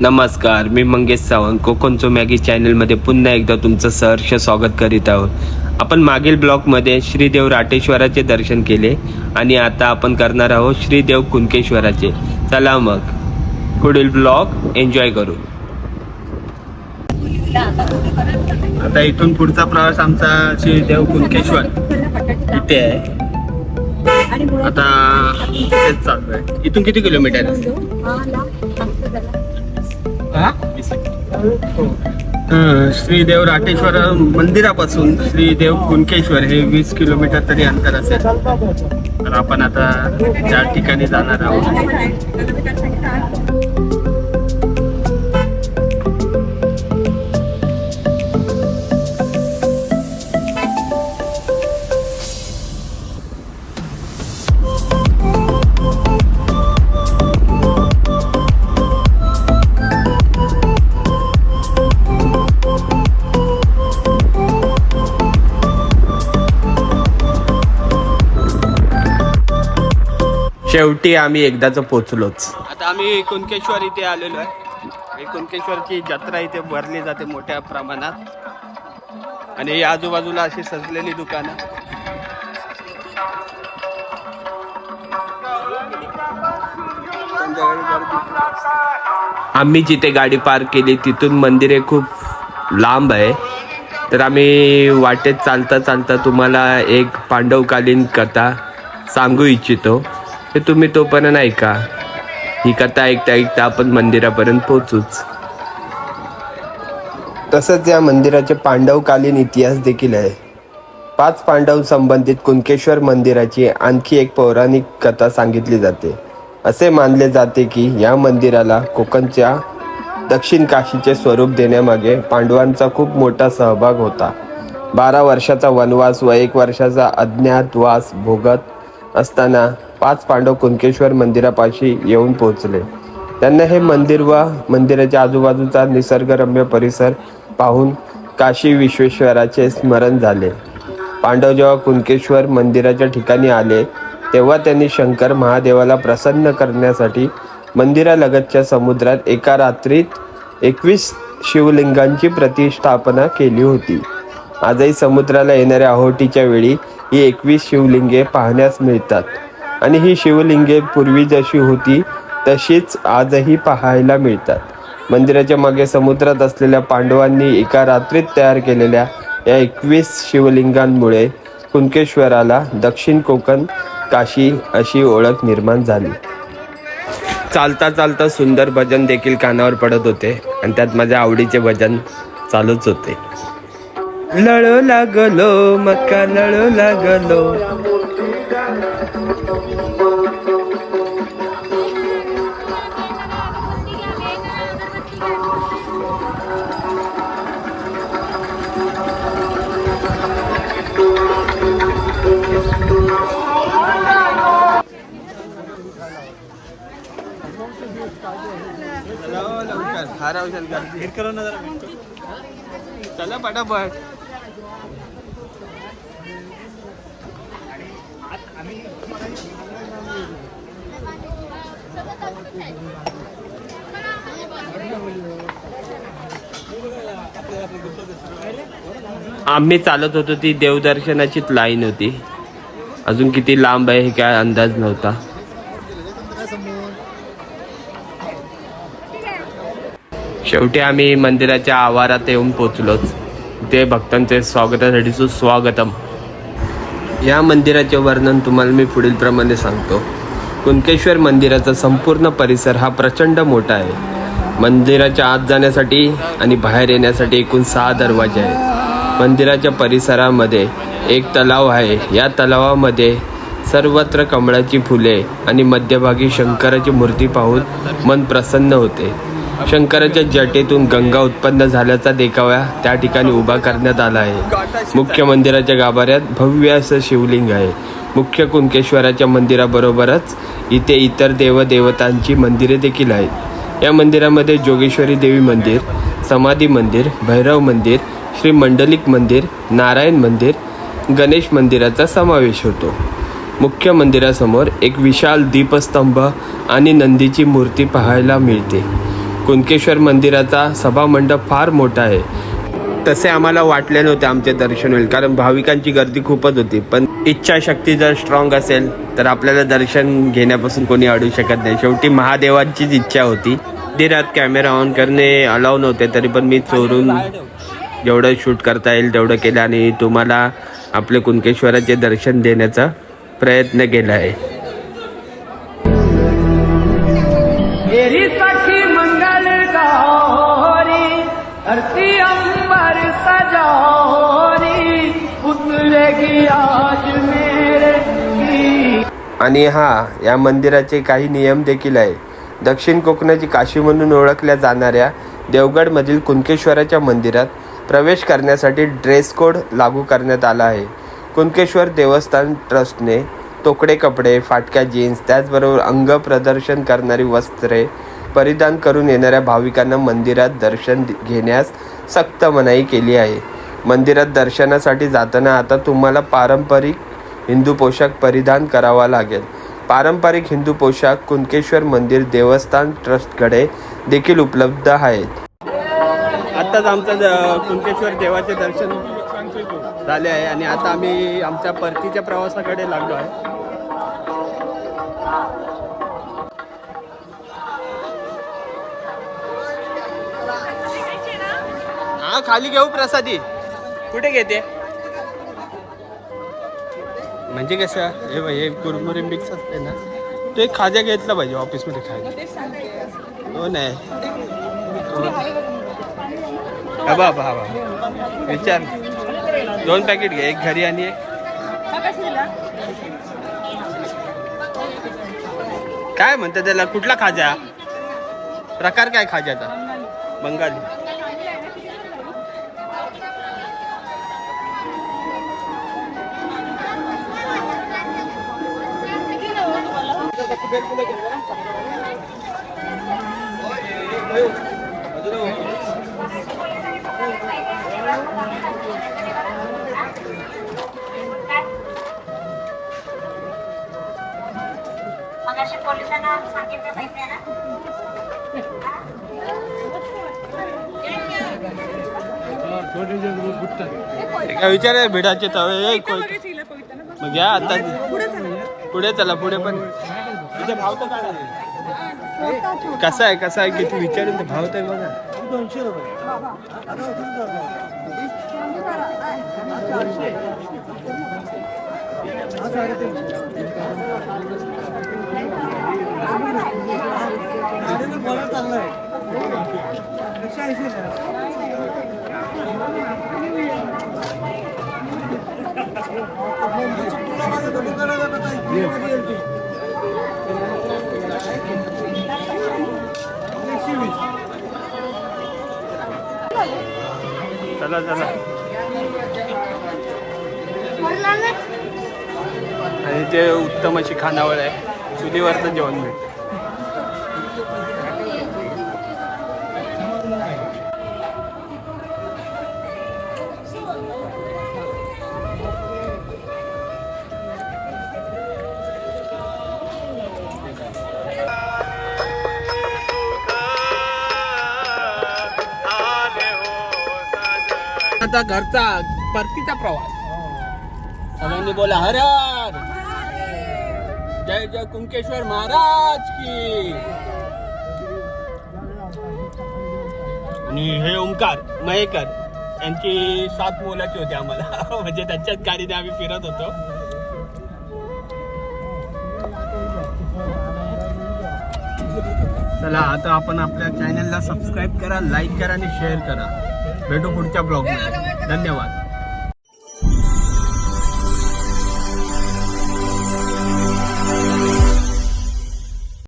नमस्कार मी मंगेश सावंत. कोकणचो मॅगी चॅनलमध्ये पुन्हा एकदा तुमचं सहर्ष स्वागत करीत आहोत. आपण मागील ब्लॉकमध्ये श्रीदेव राटेश्वराचे दर्शन केले आणि आता आपण करणार आहोत श्रीदेव कुणकेश्वराचे. चला मग पुढील ब्लॉग एन्जॉय करू. आता इथून पुढचा प्रवास आमचा श्रीदेव कुणकेश्वर. इथे आहे. आता इथून किती किलोमीटर आहे? श्रीदेव राटेश्वर मंदिरापासून श्रीदेव कुणकेश्वर हे वीस किलोमीटर तरी अंतर असेल. तर आपण आता त्या ठिकाणी जाणार आहोत. शेवटी आम्ही एकदाच पोचलोच. आता आम्ही कुणकेश्वर इथे आलेलो आहे. कुणकेश्वरची जत्रा इथे भरली जाते मोठ्या प्रमाणात. आणि आजूबाजूला अशी सजलेली दुकानं. आम्ही जिथे गाडी पार्क केली तिथून मंदिरे खूप लांब आहे. तर आम्ही वाटेत चालता चालता तुम्हाला एक पांडवकालीन कथा सांगू इच्छितो. ते तुम्ही तोपर्यंत ऐका. ही कथा ऐकता ऐकता आपण मंदिरापर्यंत पोहोचूच. तसंच या मंदिराचे पांडवकालीन इतिहास देखील आहे. पाच पांडव संबंधित कुणकेश्वर मंदिराची आणखी एक पौराणिक कथा सांगितली जाते. असे मानले जाते की या मंदिराला कोकणच्या दक्षिण काशीचे स्वरूप देण्यामागे पांडवांचा खूप मोठा सहभाग होता. बारा वर्षाचा वनवास व एक वर्षाचा अज्ञातवास भोगत असताना पाच पांडव कुणकेश्वर मंदिरापाशी येऊन पोहोचले. त्यांना हे मंदिर व मंदिराच्या आजूबाजूचा निसर्गरम्य परिसर पाहून काशी विश्वेश्वराचे स्मरण झाले. पांडव जेव्हा कुणकेश्वर मंदिराच्या ठिकाणी आले तेव्हा त्यांनी शंकर महादेवाला प्रसन्न करण्यासाठी मंदिरालगतच्या समुद्रात एका रात्रीत एकवीस शिवलिंगांची प्रतिष्ठापना केली होती. आजही समुद्राला येणाऱ्या आहोटीच्या वेळी ही एकवीस शिवलिंगे पाहण्यास मिळतात. आणि ही शिवलिंगे पूर्वी जशी होती तशीच आजही पाहायला मिळतात. मंदिराच्या मागे समुद्रात असलेल्या पांडवांनी एका रात्रीत तयार केलेल्या या एकवीस शिवलिंगांमुळे कुणकेश्वराला दक्षिण कोकण काशी अशी ओळख निर्माण झाली. चालता चालता सुंदर भजन देखील कानावर पडत होते आणि त्यात माझ्या आवडीचे भजन चालूच होते. लळो लागलो मक्का लळो लागलो. चला पटापट. आम्ही चालत होतो ती देवदर्शनाचीच लाईन होती. अजून किती लांब आहे हे काय अंदाज नव्हता. शेवटी आम्ही मंदिराच्या आवारात येऊन पोचलोच. ते भक्तांचे स्वागतासाठी सुस्वागतम. या मंदिराचे वर्णन तुम्हाला मी पुढील प्रमाणे सांगतो. कुणकेश्वर मंदिराचा संपूर्ण परिसर हा प्रचंड मोठा आहे. मंदिराच्या आत जाण्यासाठी आणि बाहेर येण्यासाठी एकूण सहा दरवाजे आहेत. मंदिराच्या परिसरामध्ये एक तलाव आहे. या तलावामध्ये सर्वत्र कमळाची फुले आणि मध्यभागी शंकराची मूर्ती पाहून मन प्रसन्न होते. शंकराच्या जटेतून गंगा उत्पन्न झाल्याचा देखावा त्या ठिकाणी उभा करण्यात आला आहे. मुख्य मंदिराच्या गाभाऱ्यात भव्य असं शिवलिंग आहे. मुख्य कुणकेश्वराच्या मंदिराबरोबरच इथे इतर देवदेवतांची मंदिरे देखील आहेत. या मंदिरामध्ये जोगेश्वरी देवी मंदिर समाधी मंदिर भैरव मंदिर श्री मंडलिक मंदिर नारायण मंदिर गणेश मंदिराचा समावेश होतो. मुख्य मंदिरासमोर एक विशाल दीपस्तंभ आणि नंदीची मूर्ती पाहायला मिळते. कुणकेश्वर मंदिराचा सभामंडप फार मोठा आहे. तसे आम्हाला वाटले नव्हते आमचे दर्शन होईल कारण भाविकांची गर्दी खूपच होती. पण इच्छाशक्ती जर स्ट्रॉंग असेल तर आपल्याला दर्शन घेण्यापासून कोणी अडू शकत नाही. शेवटी महादेवांचीच इच्छा होती. मंदिरात कॅमेरा ऑन करणे अलाव नव्हते तरी पण मी चोरून जेवढं शूट करता येईल तेवढं केलं आणि तुम्हाला आपले कुणकेश्वराचे दर्शन देण्याचा प्रयत्न केला आहे. आणि हा या मंदिराचे काही नियम देखील आहे. दक्षिण कोकणाची काशी म्हणून ओळखल्या जाणाऱ्या देवगडमधील कुणकेश्वराच्या मंदिरात प्रवेश करण्यासाठी ड्रेस कोड लागू करण्यात आला आहे. कुणकेश्वर देवस्थान ट्रस्टने तोकडे कपडे फाटक्या जीन्स त्याचबरोबर अंग प्रदर्शन करणारी वस्त्रे परिधान करून येणाऱ्या भाविकांना मंदिरात दर्शन घेण्यास सक्त मनाई केली आहे. मंदिरात दर्शनासाठी जाताना आता तुम्हाला पारंपरिक हिंदू पोशाख परिधान करावा लागेल. पारंपरिक हिंदू पोशाख कुणकेश्वर मंदिर देवस्थान ट्रस्टकडे देखील उपलब्ध आहेत. आत्ताच आमचं कुणकेश्वर देवाचे दर्शन झाले आहे आणि आता आम्ही आमच्या परतीच्या प्रवासाकडे लागलो आहे. हा खाली घेऊ प्रसादी. कुठे घेते? म्हणजे कसं हे भाई हे कुरमुरे मिक्स असते ना तो एक खाजा घेतला पाहिजे ऑफिसमध्ये खायला. हो नाही हा बा हा बा विचार. दोन पॅकेट घे एक घरी आणि एक. काय म्हणतात त्याला? कुठला खाजा? प्रकार काय खाज्याचा? बंगाली. पोलिसांना सांगितलं माहिती आहे ना? काय विचार आहे भिडाचे तवे मग घ्या आता पुढे चला पुढे पण तिथे भाव तर काय आहे? कसा आहे कसा आहे किती विचारून ते भाव तर बघा चला चला. आणि ते उत्तम अशी खानावळ आहे. चुलीवरचं जेवण भेटतं आता घरचा परतीचा प्रवास. सगळ्यांनी बोला हर हर! जय जय कुंकेश्वर महाराज की। आणि हे ओंकार मयेकर यांची सात मोलाची होती आम्हाला. म्हणजे त्यांच्याच गाडीने आम्ही फिरत होतो. चला आता आपण आपल्या चॅनलला सबस्क्राईब करा लाईक करा आणि शेअर करा. भेटू पुढच्या ब्लॉगमध्ये. धन्यवाद.